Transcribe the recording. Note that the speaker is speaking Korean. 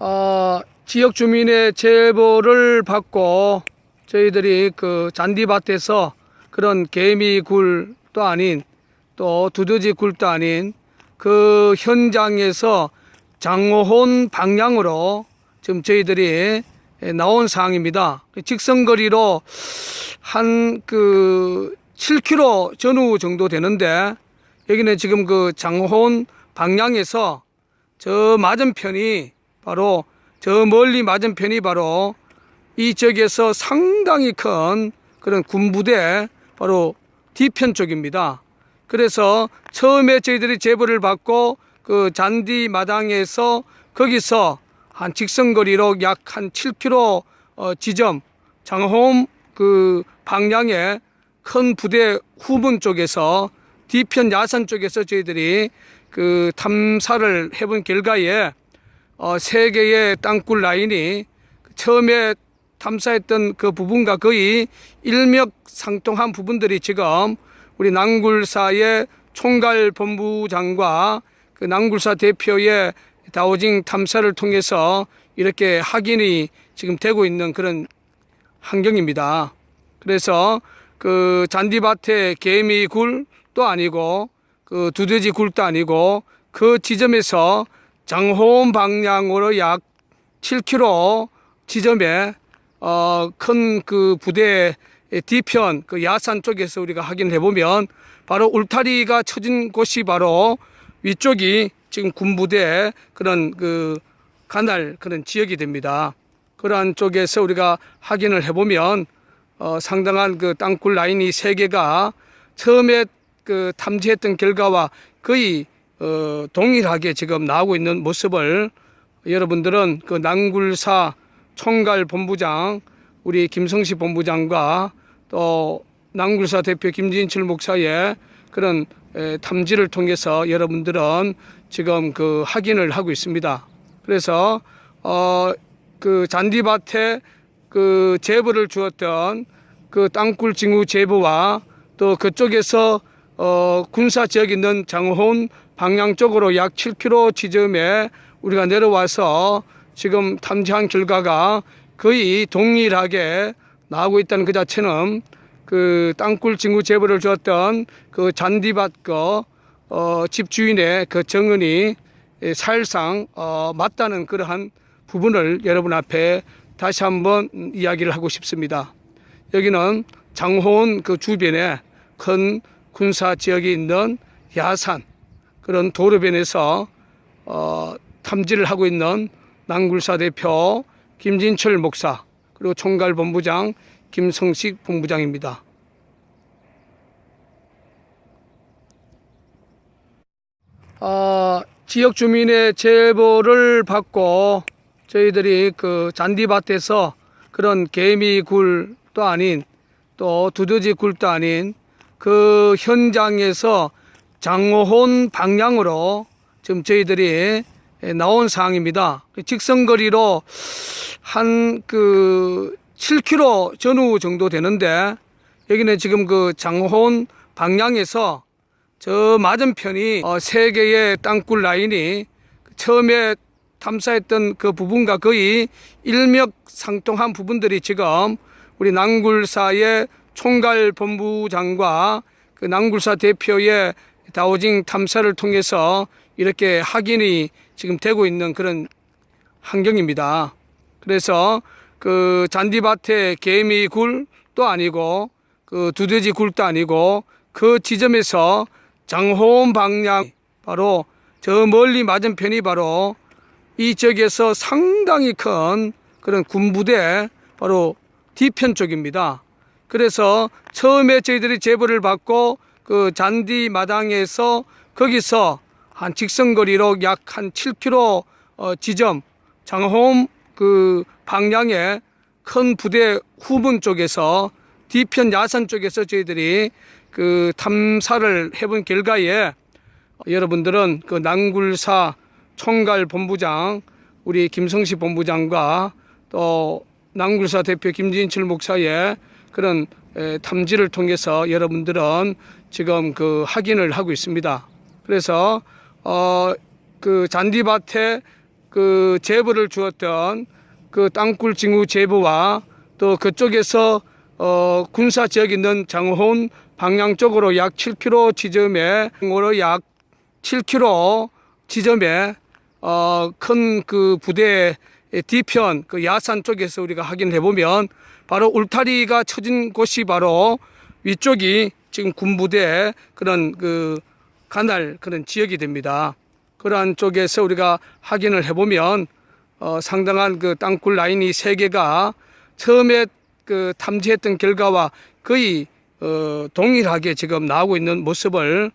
어, 지역 주민의 제보를 받고 저희들이 그 잔디밭에서 그런 개미 굴도 아닌 또 두더지 굴도 아닌 그 현장에서 장호혼 방향으로 지금 저희들이 나온 상황입니다. 직선거리로 한 그 7km 전후 정도 되는데 여기는 지금 그 장호혼 방향에서 저 맞은편이 바로 저 멀리 맞은편이 바로 이 지역에서 상당히 큰 그런 군부대 바로 뒤편 쪽입니다. 그래서 처음에 저희들이 제보를 받고 그 잔디 마당에서 거기서 한 직선거리로 약 한 7km 어, 지점 장홈 그 방향에 큰 부대 후문 쪽에서 뒤편 야산 쪽에서 저희들이 그 탐사를 해본 결과에 어, 세 개의 땅굴 라인이 처음에 탐사했던 그 부분과 거의 일맥상통한 부분들이 지금 우리 낭굴사의 총괄 본부장과 그 낭굴사 대표의 다오징 탐사를 통해서 이렇게 확인이 지금 되고 있는 그런 환경입니다. 그래서 그 잔디밭에 개미 굴도 아니고 그 두더지 굴도 아니고 그 지점에서 장호원 방향으로 약 7km 지점에 어, 큰 그 부대 뒤편 그 야산 쪽에서 우리가 확인해 보면 바로 울타리가 쳐진 곳이 바로 위쪽이 지금 군부대 그런 그 관할 그런 지역이 됩니다. 그러한 쪽에서 우리가 확인을 해보면 어, 상당한 그 땅굴 라인이 세 개가 처음에 그 탐지했던 결과와 거의 어, 동일하게 지금 나오고 있는 모습을 여러분들은 그 낭굴사 총괄 본부장 우리 김성시 본부장과 또 낭굴사 대표 김진철 목사의 그런 에, 탐지를 통해서 여러분들은 지금 그 확인을 하고 있습니다. 그래서 어 그 잔디밭에 그 제보를 주었던 그 땅굴 징후 제보와 또 그쪽에서 어 군사 지역 있는 장호원 방향 쪽으로 약 7km 지점에 우리가 내려와서 지금 탐지한 결과가 거의 동일하게 나오고 있다는 그 자체는 그 땅굴 징후 제보를 주었던 그 잔디밭 거 어, 집주인의 그 정은이 예, 사실상 어, 맞다는 그러한 부분을 여러분 앞에 다시 한번 이야기를 하고 싶습니다. 여기는 장호원 그 주변에 큰 군사 지역이 있는 야산 그런 도로변에서 어, 탐지를 하고 있는 낭굴사 대표 김진철 목사 그리고 총괄 본부장 김성식 본부장입니다. 어, 지역 주민의 제보를 받고 저희들이 그 잔디밭에서 그런 개미 굴도 아닌 또 두더지 굴도 아닌 그 현장에서 장호혼 방향으로 지금 저희들이 나온 상황입니다. 직선거리로 한 그 7km 전후 정도 되는데 여기는 지금 그 장호혼 방향에서 저 맞은편이 어, 세 개의 땅굴 라인이 처음에 탐사했던 그 부분과 거의 일맥상통한 부분들이 지금 우리 낭굴사의 총괄 본부장과 그 낭굴사 대표의 다오징 탐사를 통해서 이렇게 확인이 지금 되고 있는 그런 환경입니다. 그래서 그 잔디밭에 개미 굴도 아니고 그 두더지 굴도 아니고 그 지점에서 장호원 방향 바로 저 멀리 맞은편이 바로 이 지역에서 상당히 큰 그런 군부대 바로 뒤편 쪽입니다. 그래서 처음에 저희들이 제보를 받고 그 잔디 마당에서 거기서 한 직선거리로 약 한 7km 어, 지점 장홈 그 방향에 큰 부대 후문 쪽에서 뒤편 야산 쪽에서 저희들이 그 탐사를 해본 결과에 여러분들은 그 낭굴사 총괄 본부장 우리 김성시 본부장과 또 낭굴사 대표 김진철 목사의 그런 에, 탐지를 통해서 여러분들은 지금 그 확인을 하고 있습니다. 그래서 어 그 잔디밭에 그그 제보를 주었던 그 땅굴 징후 제보와 또 그쪽에서 어 군사 지역 있는 장호원 방향 쪽으로 약 7km 지점에 으로 약 7km 지점에 어 큰 그 부대 뒤편 그 야산 쪽에서 우리가 확인해 보면 바로 울타리가 쳐진 곳이 바로 위쪽이 지금 군부대 그런 그 관할 그런 지역이 됩니다. 그러한 쪽에서 우리가 확인을 해보면 어, 상당한 그 땅굴 라인이 세 개가 처음에 그 탐지했던 결과와 거의 어, 동일하게 지금 나오고 있는 모습을